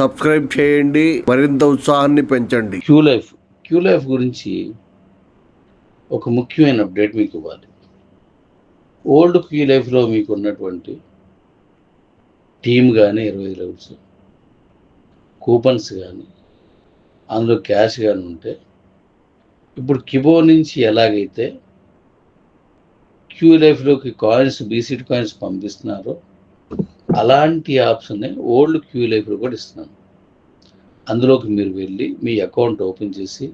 Subscribe చేయండి మరింత ఉత్సాహాన్ని పెంచండి. క్యూ లైఫ్ క్యూ లైఫ్ గురించి ఒక ముఖ్యమైన అప్డేట్ మీకు ఇవ్వాలి. ఓల్డ్ క్యూ లైఫ్లో మీకు ఉన్నటువంటి టీమ్ కానీ ఇరవై లెవెల్స్ కూపన్స్ కానీ అందులో క్యాష్ కానీ ఉంటే ఇప్పుడు కిబో నుంచి ఎలాగైతే క్యూ లైఫ్లోకి కాయిన్స్ బీసీట్ కాయిన్స్ పంపిస్తున్నారో అలాంటి ఆప్షన్ని ఓల్డ్ క్యూ లైఫ్లో కూడా ఇస్తున్నాను. అందులోకి మీరు వెళ్ళి మీ అకౌంట్ ఓపెన్ చేసి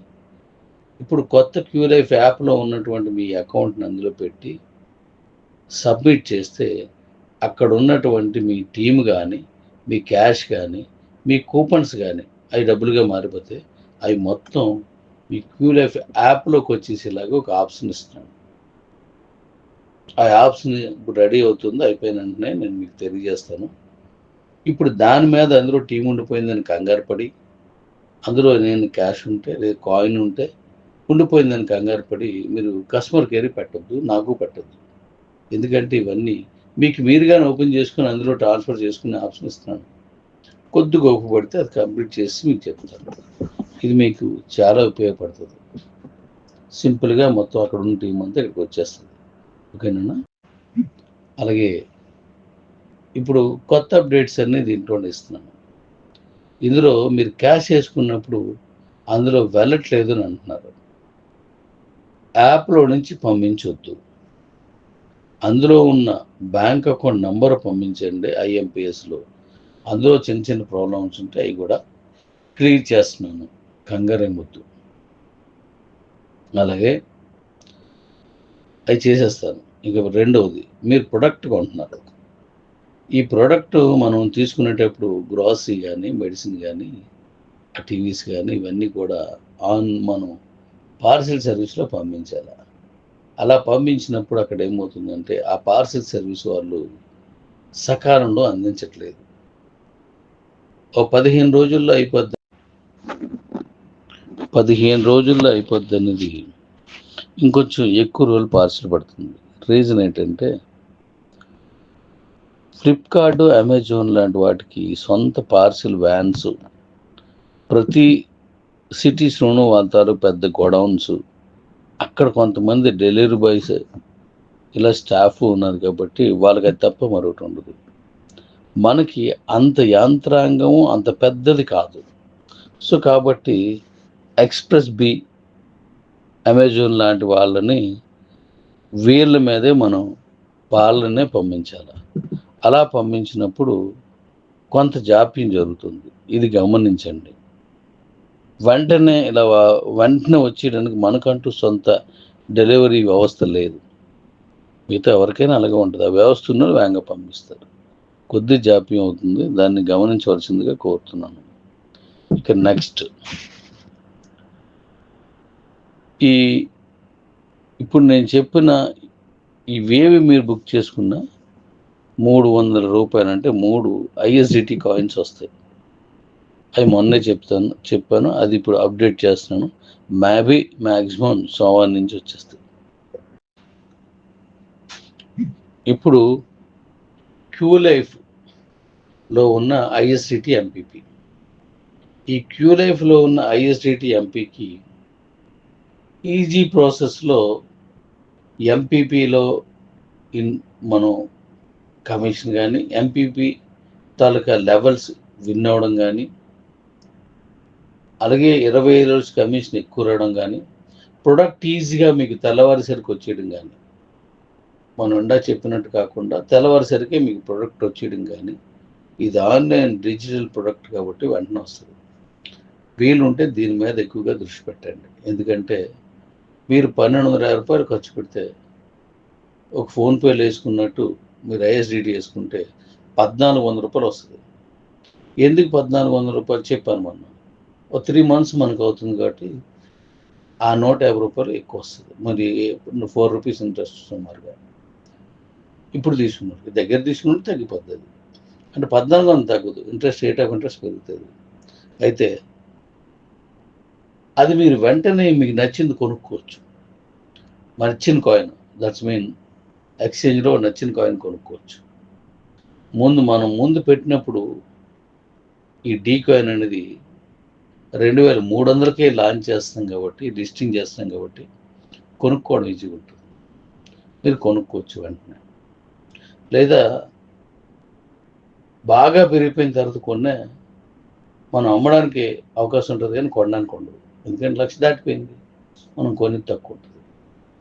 ఇప్పుడు కొత్త క్యూ లైఫ్ యాప్లో ఉన్నటువంటి మీ అకౌంట్ని అందులో పెట్టి సబ్మిట్ చేస్తే అక్కడ ఉన్నటువంటి మీ టీమ్ కానీ మీ క్యాష్ కానీ మీ కూపన్స్ కానీ అవి డబ్బులుగా మారిపోతే అవి మొత్తం మీ క్యూ లైఫ్ యాప్లోకి వచ్చేసేలాగా ఒక ఆప్షన్ ఇస్తున్నాను. ఆ యాప్స్ని ఇప్పుడు రెడీ అవుతుంది అయిపోయిన వెంటనే నేను మీకు తెలియజేస్తాను. ఇప్పుడు దాని మీద అందులో టీం ఉండిపోయిందని కంగారు పడి అందులో నేను క్యాష్ ఉంటే లేదా కాయిన్ ఉంటే ఉండిపోయిందని కంగారు పడి మీరు కస్టమర్ కేర్ పెట్టద్దు నాకు పెట్టద్దు. ఎందుకంటే ఇవన్నీ మీకు మీరుగానే ఓపెన్ చేసుకుని అందులో ట్రాన్స్ఫర్ చేసుకునే ఆప్షన్ ఇస్తున్నాను. కొద్ది గోపపడితే అది కంప్లీట్ చేసి మీకు చెప్తాను. ఇది మీకు చాలా ఉపయోగపడుతుంది. సింపుల్గా మొత్తం అక్కడ ఉన్న టీం అంతా ఇక్కడికి వచ్చేస్తుంది. ఓకేనా? అలాగే ఇప్పుడు కొత్త అప్డేట్స్ అన్ని దీంట్లోనే ఇస్తున్నాను. ఇందులో మీరు క్యాష్ వేసుకున్నప్పుడు అందులో వెళ్ళట్లేదు అని అంటున్నారు. యాప్లో నుంచి పంపించొద్దు. అందులో ఉన్న బ్యాంక్ అకౌంట్ నంబర్ పంపించండి ఐఎంపిఎస్లో అందులో చిన్న చిన్న ప్రాబ్లమ్స్ ఉంటే అవి కూడా క్లియర్ చేస్తున్నాను. కంగారేమొద్దు. అలాగే అవి చేసేస్తాను. ఇక రెండవది మీరు ప్రొడక్ట్ కొంటున్నారు. ఈ ప్రోడక్ట్ మనం తీసుకునేటప్పుడు గ్రాసరీ కానీ మెడిసిన్ కానీ టీవీస్ కానీ ఇవన్నీ కూడా ఆన్ మనం పార్సిల్ సర్వీస్లో పంపించాలి. అలా పంపించినప్పుడు అక్కడ ఏమవుతుందంటే ఆ పార్సిల్ సర్వీస్ వాళ్ళు సకాలంలో అందించట్లేదు. ఓ పదిహేను రోజుల్లో అయిపోద్ది. పదిహేను రోజుల్లో అయిపోద్ది అనేది ఇంకొంచెం ఎక్కువ రోజులు పార్సిల్ పడుతుంది. రీజన్ ఏంటంటే ఫ్లిప్కార్ట్ అమెజాన్ లాంటి వాటికి సొంత పార్సిల్ వ్యాన్స్ ప్రతి సిటీస్లోనూ వాళ్తారు పెద్ద గోడౌన్స్. అక్కడ కొంతమంది డెలివరీ బాయ్స్ ఇలా స్టాఫ్ ఉన్నారు కాబట్టి వాళ్ళకి అది తప్ప మరొకటి ఉండదు. మనకి అంత యాంత్రాంగం అంత పెద్దది కాదు. సో కాబట్టి ఎక్స్ప్రెస్ బి అమెజాన్ లాంటి వాళ్ళని వీళ్ళ మీదే మనం వాళ్ళనే పంపించాలి. అలా పంపించినప్పుడు కొంత జాప్యం జరుగుతుంది. ఇది గమనించండి. వెంటనే ఇలా వెంటనే వచ్చేయడానికి మనకంటూ సొంత డెలివరీ వ్యవస్థ లేదు. మిగతా ఎవరికైనా అలాగే ఉంటుంది. ఆ వ్యవస్థ ఉన్న వేగంగా పంపిస్తారు. కొద్ది జాప్యం అవుతుంది. దాన్ని గమనించవలసిందిగా కోరుతున్నాను. ఇక నెక్స్ట్. ఈ ఇప్పుడు నేను చెప్పిన ఇవేవి మీరు బుక్ చేసుకున్నా మూడు వందల రూపాయలు అంటే మూడు ఐఎస్డిటీ కాయిన్స్ వస్తాయి. అవి మొన్నే చెప్తాను చెప్పాను అది ఇప్పుడు అప్డేట్ చేస్తున్నాను. మ్యాబీ మ్యాక్సిమం సోమవారం నుంచి వచ్చేస్తాయి. ఇప్పుడు క్యూ లైఫ్లో ఉన్న ఐఎస్సిటీ ఎంపీపీ ఈ క్యూ లైఫ్లో ఉన్న ఐఎస్డిటీ ఎంపీకి ఈజీ ప్రాసెస్లో ఎంపీపీలో ఇన్ మనం కమిషన్ కానీ ఎంపీపీ తాలూకా లెవెల్స్ విన్ అవ్వడం కానీ అలాగే ఇరవై రోజు కమిషన్ ఎక్కువ రావడం కానీ ప్రొడక్ట్ ఈజీగా మీకు తెల్లవారిసరికి వచ్చేయడం కానీ మనం ఉండా చెప్పినట్టు కాకుండా తెల్లవారిసరికే మీకు ప్రొడక్ట్ వచ్చేయడం కానీ ఇది ఆన్లైన్ డిజిటల్ ప్రొడక్ట్ కాబట్టి వెంటనే వస్తుంది. వీలుంటే దీని మీద ఎక్కువగా దృష్టి పెట్టండి. ఎందుకంటే మీరు పన్నెండు వందల యాభై రూపాయలు ఖర్చు పెడితే ఒక ఫోన్పేలో వేసుకున్నట్టు మీరు ఐఎస్డిడి వేసుకుంటే పద్నాలుగు వందల రూపాయలు వస్తుంది. ఎందుకు పద్నాలుగు వందల రూపాయలు చెప్పాను మొన్న? ఒక త్రీ మంత్స్ మనకు అవుతుంది కాబట్టి ఆ నూట యాభై రూపాయలు ఎక్కువ వస్తుంది. మరి ఫోర్ రూపీస్ ఇంట్రెస్ట్ సుమారుగా. ఇప్పుడు తీసుకున్నారు. దగ్గర తీసుకుంటే తగ్గిపోద్ది అంటే పద్నాలుగు వందలు తగ్గదు. ఇంట్రెస్ట్ రేట్ ఆఫ్ ఇంట్రెస్ట్ పెరుగుతుంది. అయితే అది మీరు వెంటనే మీకు నచ్చింది కొనుక్కోవచ్చు. నచ్చిన కాయిన్ దట్స్ మీన్ ఎక్స్చేంజ్లో నచ్చిన కాయిన్ కొనుక్కోవచ్చు. ముందు మనం ముందు పెట్టినప్పుడు ఈ డీ కాయిన్ అనేది రెండు వేల మూడు వందలకే లాంచ్ చేస్తాం కాబట్టి లిస్టింగ్ చేస్తాం కాబట్టి కొనుక్కోవడం ఈజీగా ఉంటుంది. మీరు కొనుక్కోవచ్చు వెంటనే. లేదా బాగా పెరిగిపోయిన తర్వాత కొన్నే మనం అమ్మడానికి అవకాశం ఉంటుంది కానీ కొనడానికి ఉండదు. ఎందుకంటే లక్ష దాటిపోయింది. మనం కొని తక్కువ ఉంటుంది.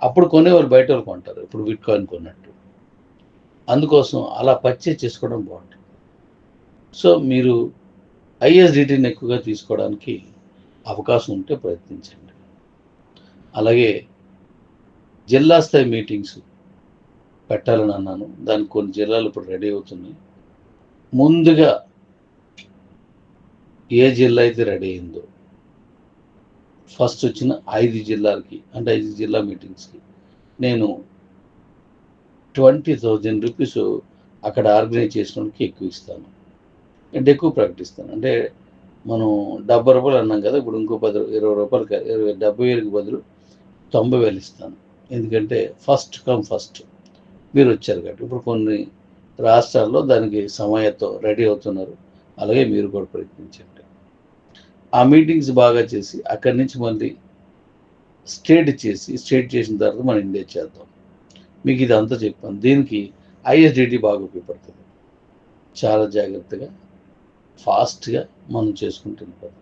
అప్పుడు కొనేవారు బయట వాళ్ళు కొంటారు. ఇప్పుడు బిట్ కాయిన్ కొన్నట్టు. అందుకోసం అలా పర్చేజ్ చేసుకోవడం బాగుంటుంది. సో మీరు ఐఎస్డిటీని ఎక్కువగా తీసుకోవడానికి అవకాశం ఉంటే ప్రయత్నించండి. అలాగే జిల్లా స్థాయి మీటింగ్స్ పెట్టాలని అన్నాను. దానికి కొన్ని జిల్లాలు ఇప్పుడు రెడీ అవుతున్నాయి. ముందుగా ఏ జిల్లా అయితే రెడీ అయిందో ఫస్ట్ వచ్చిన ఐదు జిల్లాలకి అంటే ఐదు జిల్లా మీటింగ్స్కి నేను ట్వంటీ థౌజండ్ రూపీస్ అక్కడ ఆర్గనైజ్ చేసినోడికి ఎక్కువ ఇస్తాను. అంటే ఎక్కువ ప్రకటిస్తాను. అంటే మనం డెబ్బై రూపాయలు అన్నాం కదా ఇప్పుడు ఇంకో పది ఇరవై రూపాయలు ఇరవై డెబ్బై వేలకు బదులు తొంభై వేలు ఇస్తాను. ఎందుకంటే ఫస్ట్ కమ్ ఫస్ట్ మీరు వచ్చారు కాబట్టి. ఇప్పుడు కొన్ని రాష్ట్రాల్లో దానికి సమయంతో రెడీ అవుతున్నారు. అలాగే మీరు కూడా ప్రయత్నించండి. ఆ మీటింగ్స్ బాగా చేసి అక్కడి నుంచి మళ్ళీ స్టేట్ చేసి స్టేట్ చేసిన తర్వాత మనం ఇండియా చేద్దాం. మీకు ఇది అంతా చెప్పాను. దీనికి ఐఎస్డిటి బాగా ఉపయోగపడుతుంది. చాలా జాగ్రత్తగా ఫాస్ట్గా మనం చేసుకుంటుంది కదా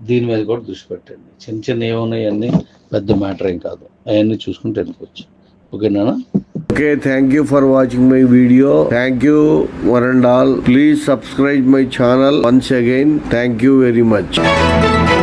దీని మీద కూడా దృష్టి పెట్టండి. చిన్న చిన్న ఏమున్నాయి అన్నీ పెద్ద మ్యాటర్ ఏం కాదు. అవన్నీ చూసుకుంటూ వెళ్ళిపోవచ్చు. ఓకేనా? Okay, thank you for watching my video. Thank you one and all. Please subscribe my channel once again. Thank you very much.